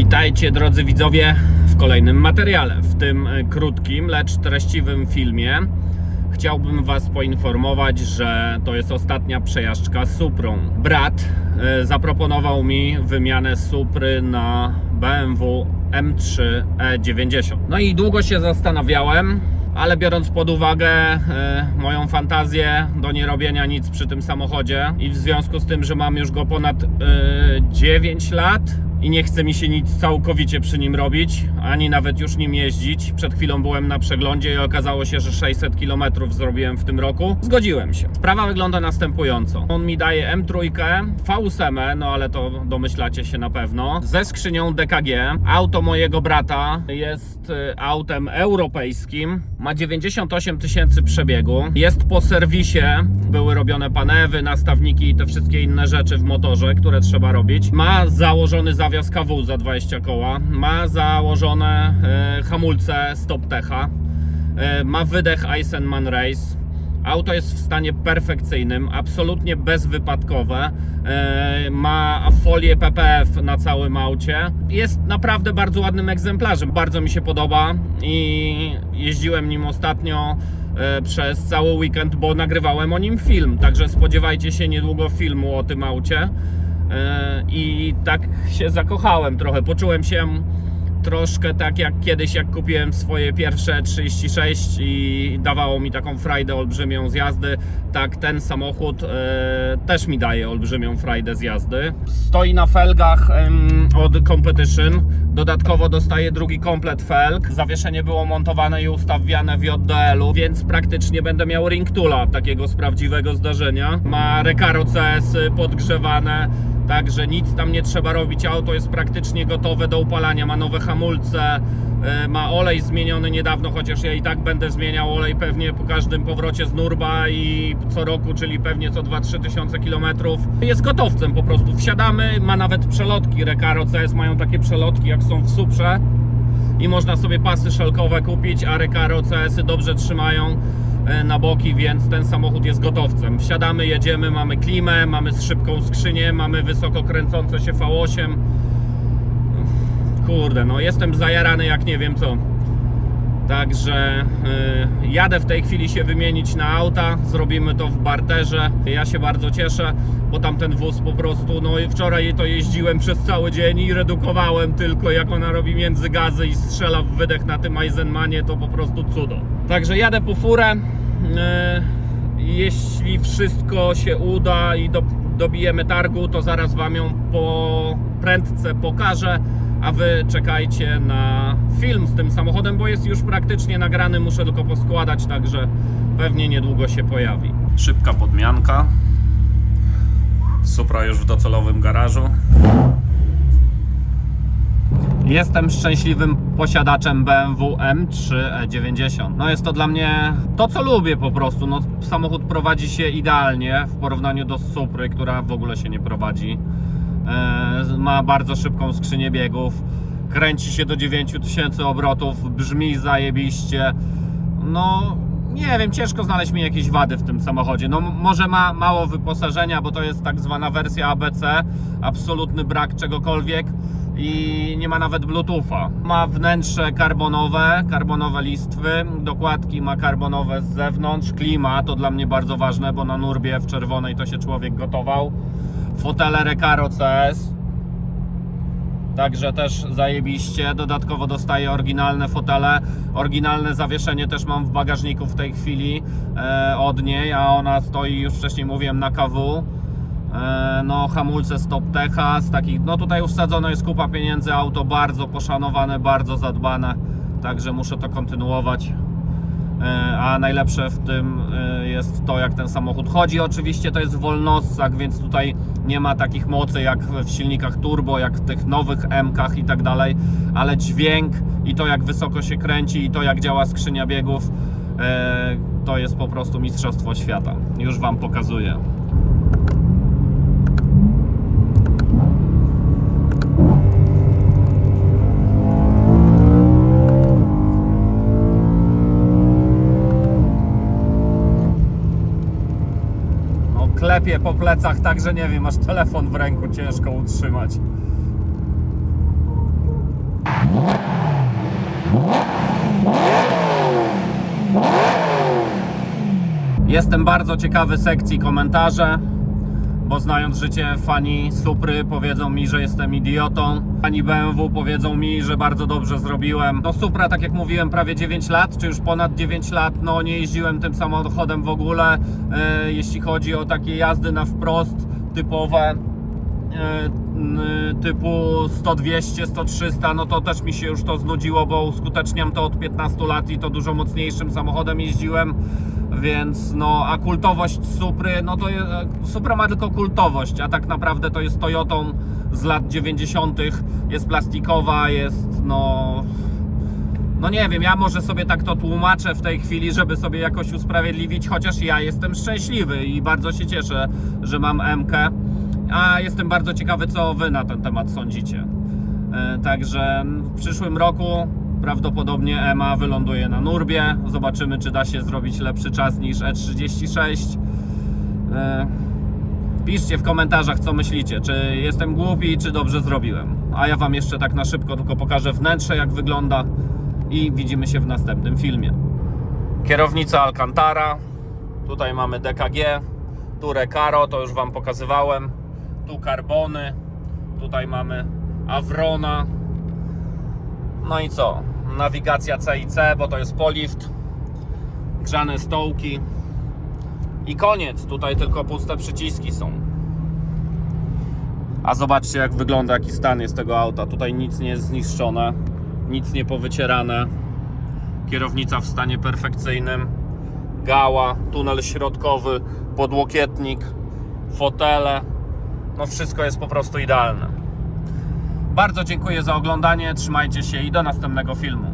Witajcie drodzy widzowie w kolejnym materiale. W tym e, krótkim, lecz treściwym filmie chciałbym Was poinformować, że to jest ostatnia przejażdżka Suprą. Brat e, zaproponował mi wymianę Supry na BMW M3 E90. No i długo się zastanawiałem, ale biorąc pod uwagę e, moją fantazję do nierobienia nic przy tym samochodzie i w związku z tym, że mam już go ponad e, 9 lat i nie chce mi się nic całkowicie przy nim robić, ani nawet już nim jeździć. Przed chwilą byłem na przeglądzie i okazało się, że 600 km zrobiłem w tym roku. Zgodziłem się. Sprawa wygląda następująco. On mi daje M3, V8, no ale to domyślacie się na pewno, ze skrzynią DKG. Auto mojego brata jest y, autem europejskim, ma 98 tysięcy przebiegu, jest po serwisie, były robione panewy, nastawniki i te wszystkie inne rzeczy w motorze, które trzeba robić. Ma założony zawias KW za 20 koła, ma założone e, hamulce Stop Techa, e, ma wydech Eisenman Race. Auto jest w stanie perfekcyjnym, absolutnie bezwypadkowe. E, ma folię PPF na całym aucie. Jest naprawdę bardzo ładnym egzemplarzem. Bardzo mi się podoba i jeździłem nim ostatnio przez cały weekend, bo nagrywałem o nim film. Także spodziewajcie się niedługo filmu o tym aucie. E, I tak się zakochałem trochę. Poczułem się troszkę tak jak kiedyś, jak kupiłem swoje pierwsze 36 i dawało mi taką frajdę olbrzymią z jazdy, tak ten samochód e, też mi daje olbrzymią frajdę z jazdy. Stoi na felgach od Competition, dodatkowo dostaje drugi komplet felg. Zawieszenie było montowane i ustawiane w JDL-u, więc praktycznie będę miał ring toola takiego z prawdziwego zdarzenia. Ma Recaro CS podgrzewane, Także nic tam nie trzeba robić. Auto jest praktycznie gotowe do upalania. Ma nowe hamulce, e, ma olej zmieniony niedawno, chociaż ja i tak będę zmieniał olej pewnie po każdym powrocie z Nurba i co roku, czyli pewnie co 2-3 tysiące kilometrów. Jest gotowcem po prostu. Wsiadamy, ma nawet przelotki. Recaro CS mają takie przelotki jak są w Suprze i można sobie pasy szelkowe kupić, a Recaro CS-y dobrze trzymają na boki, więc ten samochód jest gotowcem. Wsiadamy, jedziemy, mamy klimę, mamy szybką skrzynię, mamy wysoko kręcące się V8. Kurde, no jestem zajarany jak nie wiem co. Także y, jadę w tej chwili się wymienić na auta. Zrobimy to w barterze. Ja się bardzo cieszę, bo tamten wóz po prostu, no i wczoraj to jeździłem przez cały dzień i redukowałem tylko jak ona robi między gazy i strzela w wydech na tym Eisenmanie, to po prostu cudo. Także jadę po furę. Y, jeśli wszystko się uda i do, dobijemy targu, to zaraz Wam ją po prędce pokażę, a Wy czekajcie na film z tym samochodem, bo jest już praktycznie nagrany, muszę tylko poskładać, także pewnie niedługo się pojawi. Szybka podmianka. Supra już w docelowym garażu. Jestem szczęśliwym posiadaczem BMW M3 E90. No jest to dla mnie to, co lubię po prostu. No, samochód prowadzi się idealnie w porównaniu do Supry, która w ogóle się nie prowadzi. E, ma bardzo szybką skrzynię biegów. Kręci się do 9000 obrotów, brzmi zajebiście. No, nie wiem, ciężko znaleźć mi jakieś wady w tym samochodzie. No, może ma mało wyposażenia, bo to jest tak zwana wersja ABC, absolutny brak czegokolwiek i nie ma nawet Bluetootha. Ma wnętrze karbonowe, karbonowe listwy, dokładki ma karbonowe z zewnątrz, klima, to dla mnie bardzo ważne, bo na Nurbie w czerwonej to się człowiek gotował. Fotele Recaro CS, Także też zajebiście. Dodatkowo dostaję oryginalne fotele. Oryginalne zawieszenie też mam w bagażniku w tej chwili e, od niej, a ona stoi już wcześniej mówiłem na KW. E, no hamulce Stop Techa z takich, no tutaj już wsadzone jest kupa pieniędzy, auto bardzo poszanowane, bardzo zadbane. Także muszę to kontynuować. E, A najlepsze w tym e, jest to, jak ten samochód chodzi. Oczywiście to jest wolnossak, więc tutaj nie ma takich mocy jak w silnikach turbo, jak w tych nowych M-kach i tak dalej, ale dźwięk i to, jak wysoko się kręci, i to, jak działa skrzynia biegów, e, to jest po prostu mistrzostwo świata. Już Wam pokazuję. klepie po plecach, także nie wiem, aż telefon w ręku ciężko utrzymać. Jestem bardzo ciekawy sekcji komentarze bo znając życie, fani Supry powiedzą mi, że jestem idiotą. Fani BMW powiedzą mi, że bardzo dobrze zrobiłem. No Supra, tak jak mówiłem, prawie 9 lat, czy już ponad 9 lat, no nie jeździłem tym samochodem w ogóle. E, jeśli chodzi o takie jazdy na wprost, typowe, e, typu 100, 200, 100, 300, no to też mi się już to znudziło, bo uskuteczniam to od 15 lat i to dużo mocniejszym samochodem jeździłem, więc no, a kultowość Supry, no to Supra ma tylko kultowość, a tak naprawdę to jest Toyotą z lat 90., jest plastikowa, jest no... No nie wiem, ja może sobie tak to tłumaczę w tej chwili, żeby sobie jakoś usprawiedliwić, chociaż ja jestem szczęśliwy i bardzo się cieszę, że mam MK. A jestem bardzo ciekawy, co Wy na ten temat sądzicie. E, Także w przyszłym roku prawdopodobnie EMA wyląduje na Nurbie. Zobaczymy, czy da się zrobić lepszy czas niż E36. E, Piszcie w komentarzach, co myślicie. Czy jestem głupi, czy dobrze zrobiłem. A ja Wam jeszcze tak na szybko tylko pokażę wnętrze, jak wygląda. I widzimy się w następnym filmie. Kierownica Alcantara. Tutaj mamy DKG. Tu Recaro, to już Wam pokazywałem. Tu Carbony. Tutaj mamy Avrona. No i co? Nawigacja CIC, bo to jest polift. Grzane stołki. I koniec. Tutaj tylko puste przyciski są. A zobaczcie jak wygląda, jaki stan jest tego auta. Tutaj nic nie jest zniszczone, nic nie powycierane. Kierownica w stanie perfekcyjnym. Gała, tunel środkowy, podłokietnik, fotele. No wszystko jest po prostu idealne. Bardzo dziękuję za oglądanie. Trzymajcie się i do następnego filmu.